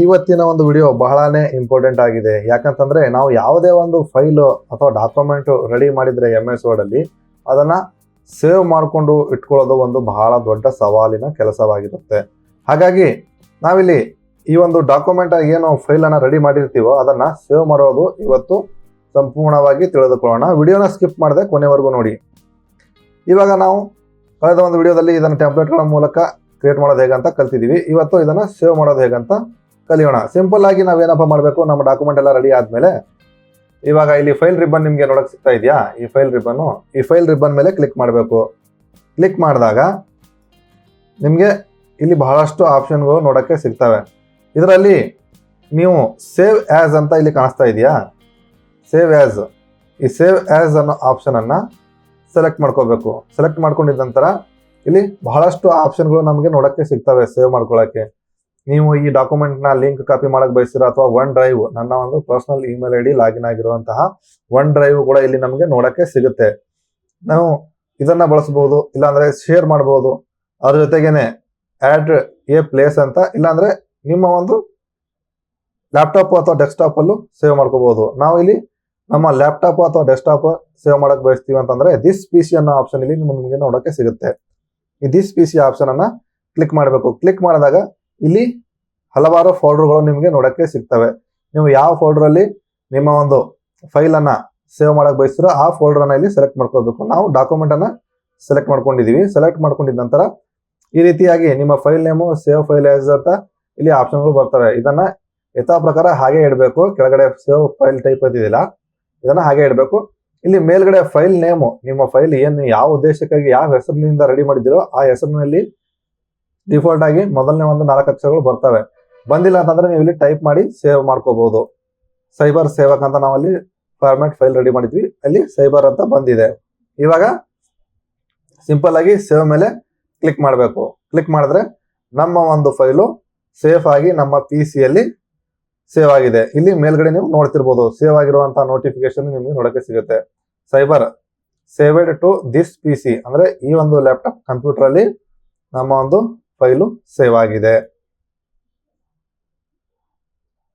ಇವತ್ತಿನ ಒಂದು ವಿಡಿಯೋ ಬಹಳನೇ ಇಂಪಾರ್ಟೆಂಟ್ ಆಗಿದೆ. ಯಾಕಂತಂದ್ರೆ ನಾವು ಯಾವುದೇ ಒಂದು ಫೈಲ್ ಅಥವಾ ಡಾಕ್ಯುಮೆಂಟ್ ರೆಡಿ ಮಾಡಿದ್ರೆ ಎಂ ಎಸ್ ವರ್ಡ್ ಅಲ್ಲಿ, ಅದನ್ನ ಸೇವ್ ಮಾಡಿಕೊಂಡು ಇಟ್ಕೊಳ್ಳೋದು ಒಂದು ಬಹಳ ದೊಡ್ಡ ಸವಾಲಿನ ಕೆಲಸವಾಗಿರುತ್ತೆ. ಹಾಗಾಗಿ ನಾವಿಲ್ಲಿ ಈ ಒಂದು ಡಾಕ್ಯುಮೆಂಟ್ ಏನು ಫೈಲ್ ಅನ್ನ ರೆಡಿ ಮಾಡಿರ್ತೀವೋ ಅದನ್ನ ಸೇವ್ ಮಾಡೋದು ಇವತ್ತು ಸಂಪೂರ್ಣವಾಗಿ ತಿಳಿದುಕೊಳ್ಳೋಣ. ವಿಡಿಯೋನ ಸ್ಕಿಪ್ ಮಾಡದೆ ಕೊನೆವರೆಗೂ ನೋಡಿ. ಇವಾಗ ನಾವು ಕಳೆದ ಒಂದು ವಿಡಿಯೋದಲ್ಲಿ ಇದನ್ನು ಟೆಂಪ್ಲೇಟ್ಗಳ ಮೂಲಕ ಕ್ರಿಯೇಟ್ ಮಾಡೋದು ಹೇಗಂತ ಕಲ್ತಿದ್ದೀವಿ. ಇವತ್ತು ಇದನ್ನು ಸೇವ್ ಮಾಡೋದು ಹೇಗಂತ ಕಲಿಯೋಣ. ಸಿಂಪಲ್ ಆಗಿ ನಾವೇನಪ್ಪ ಮಾಡಬೇಕು? ನಮ್ಮ ಡಾಕ್ಯುಮೆಂಟ್ ಎಲ್ಲ ರೆಡಿ ಆದಮೇಲೆ ಇವಾಗ ಇಲ್ಲಿ ಫೈಲ್ ರಿಬ್ಬನ್ ನಿಮಗೆ ನೋಡೋಕೆ ಸಿಗ್ತಾ ಇದೆಯಾ? ಈ ಫೈಲ್ ರಿಬ್ಬನ್ನು ಈ ಫೈಲ್ ರಿಬ್ಬನ್ ಮೇಲೆ ಕ್ಲಿಕ್ ಮಾಡಬೇಕು. ಕ್ಲಿಕ್ ಮಾಡಿದಾಗ ನಿಮಗೆ ಇಲ್ಲಿ ಬಹಳಷ್ಟು ಆಪ್ಷನ್ಗಳು ನೋಡೋಕ್ಕೆ ಸಿಗ್ತವೆ. ಇದರಲ್ಲಿ ನೀವು ಸೇವ್ ಆ್ಯಸ್ ಅಂತ ಇಲ್ಲಿ ಕಾಣಿಸ್ತಾ ಇದೆಯಾ? ಸೇವ್ ಆ್ಯಸ್ ಈ ಸೇವ್ ಆ್ಯಸ್ ಅನ್ನೋ ಆಪ್ಷನನ್ನು ಸೆಲೆಕ್ಟ್ ಮಾಡ್ಕೋಬೇಕು. ಸೆಲೆಕ್ಟ್ ಮಾಡ್ಕೊಂಡಿದ್ದ ನಂತರ ಇಲ್ಲಿ ಬಹಳಷ್ಟು ಆಪ್ಷನ್ಗಳು ನಮಗೆ ನೋಡೋಕ್ಕೆ ಸಿಗ್ತವೆ, ಸೇವ್ ಮಾಡ್ಕೊಳ್ಳೋಕ್ಕೆ ನೀವು ಈ ಡಾಕ್ಯುಮೆಂಟ್ನ ಲಿಂಕ್ ಕಾಪಿ ಮಾಡಕ್ ಬಯಸಿರ ಅಥವಾ ಒನ್ ಡ್ರೈವ್ ನನ್ನ ಒಂದು personal email I D login ಆಗಿರುವಂತಹ ಒನ್ ಡ್ರೈವ್ ಕೂಡ ಇಲ್ಲಿ ನಮಗೆ ನೋಡಕ್ಕೆ ಸಿಗುತ್ತೆ. ನಾವು ಇದನ್ನ ಬಳಸಬಹುದು ಇಲ್ಲಾಂದ್ರೆ ಶೇರ್ ಮಾಡಬಹುದು ಅದ್ರ ಜೊತೆಗೇನೆ ಆಡ್ ಎ ಪ್ಲೇಸ್ ಅಂತ, ಇಲ್ಲಾಂದ್ರೆ ನಿಮ್ಮ ಒಂದು ಲ್ಯಾಪ್ಟಾಪ್ ಅಥವಾ ಡೆಸ್ಕ್ಟಾಪ್ ಅಲ್ಲೂ ಸೇವ್ ಮಾಡ್ಕೋಬಹುದು ನಾವು ಇಲ್ಲಿ ನಮ್ಮ ಲ್ಯಾಪ್ಟಾಪ್ ಅಥವಾ ಡೆಸ್ಕ್ಟಾಪ್ ಸೇವ್ ಮಾಡಕ್ ಬಯಸ್ತೀವಿ ಅಂತಂದ್ರೆ ದಿಸ್ ಪಿ ಸಿ ಅನ್ನೋ ಆಪ್ಷನ್ ಇಲ್ಲಿ ನಿಮಗೆ ನೋಡಕ್ಕೆ ಸಿಗುತ್ತೆ. ದಿಸ್ ಪಿ ಸಿ ಆಪ್ಷನ್ ಅನ್ನ ಕ್ಲಿಕ್ ಮಾಡಬೇಕು. ಕ್ಲಿಕ್ ಮಾಡಿದಾಗ ಇಲ್ಲಿ ಹಲವಾರು ಫೋಲ್ಡರ್ಗಳು ನಿಮಗೆ ನೋಡಕ್ಕೆ ಸಿಗ್ತವೆ. ನೀವು ಯಾವ ಫೋಲ್ಡರ್ ಅಲ್ಲಿ ನಿಮ್ಮ ಒಂದು ಫೈಲ್ ಅನ್ನ ಸೇವ್ ಮಾಡಕ್ ಬಯಸ್ತೀರೋ ಆ ಫೋಲ್ಡರ್ ಅನ್ನ ಇಲ್ಲಿ ಸೆಲೆಕ್ಟ್ ಮಾಡ್ಕೋಬೇಕು. ನಾವು ಡಾಕ್ಯುಮೆಂಟ್ ಅನ್ನ ಸೆಲೆಕ್ಟ್ ಮಾಡ್ಕೊಂಡಿದೀವಿ. ಸೆಲೆಕ್ಟ್ ಮಾಡ್ಕೊಂಡಿದ್ದ ನಂತರ ಈ ರೀತಿಯಾಗಿ ನಿಮ್ಮ file name save file as ಅಂತ ಇಲ್ಲಿ ಆಪ್ಷನ್ಗಳು ಬರ್ತವೆ. ಇದನ್ನ ಯಥಾ ಪ್ರಕಾರ ಹಾಗೆ ಇಡಬೇಕು. ಕೆಳಗಡೆ ಸೇವ್ ಫೈಲ್ ಟೈಪ್ ಅಂತಿದಿಲ್ಲ ಇದನ್ನ ಹಾಗೆ ಇಡಬೇಕು. ಇಲ್ಲಿ ಮೇಲ್ಗಡೆ ಫೈಲ್ ನೇಮು, ನಿಮ್ಮ ಫೈಲ್ ಏನು, ಯಾವ ಉದ್ದೇಶಕ್ಕಾಗಿ, ಯಾವ ಹೆಸರಿನಿಂದ ರೆಡಿ ಮಾಡಿದಿರೋ ಆ ಹೆಸರಿನಲ್ಲಿ ಡಿಫಾಲ್ಟ್ ಆಗಿ ಮೊದಲನೇ ಒಂದು ನಾಲ್ಕು ಅಕ್ಷರಗಳು ಬರ್ತವೆ. ಬಂದಿಲ್ಲ ಅಂತಂದ್ರೆ ನೀವು ಇಲ್ಲಿ ಟೈಪ್ ಮಾಡಿ ಸೇವ್ ಮಾಡ್ಕೋಬಹುದು ಸೈಬರ್ ಸೇವಕ್ ಅಂತ ನಾವು ಅಲ್ಲಿ ಫಾರ್ಮ್ಯಾಟ್ ಫೈಲ್ ರೆಡಿ ಮಾಡಿದ್ವಿ. ಅಲ್ಲಿ ಸೈಬರ್ ಅಂತ ಬಂದಿದೆ. ಇವಾಗ ಸಿಂಪಲ್ ಆಗಿ ಸೇವ್ ಮೇಲೆ ಕ್ಲಿಕ್ ಮಾಡಬೇಕು. ಕ್ಲಿಕ್ ಮಾಡಿದ್ರೆ ನಮ್ಮ ಒಂದು ಫೈಲು ಸೇಫ್ ಆಗಿ ನಮ್ಮ ಪಿ ಸಿಯಲ್ಲಿ ಸೇವ್ ಆಗಿದೆ. ಇಲ್ಲಿ ಮೇಲ್ಗಡೆ ನೀವು ನೋಡ್ತಿರ್ಬೋದು, ಸೇವ್ ಆಗಿರುವಂತಹ ನೋಟಿಫಿಕೇಶನ್ ನಿಮಗೆ ನೋಡಕ್ಕೆ ಸಿಗುತ್ತೆ. Cyber saved to this P C ಅಂದ್ರೆ ಈ ಒಂದು ಲ್ಯಾಪ್ಟಾಪ್ ಕಂಪ್ಯೂಟರ್ ಅಲ್ಲಿ ನಮ್ಮ ಒಂದು ಫೈಲು ಸೇವ್ ಆಗಿದೆ.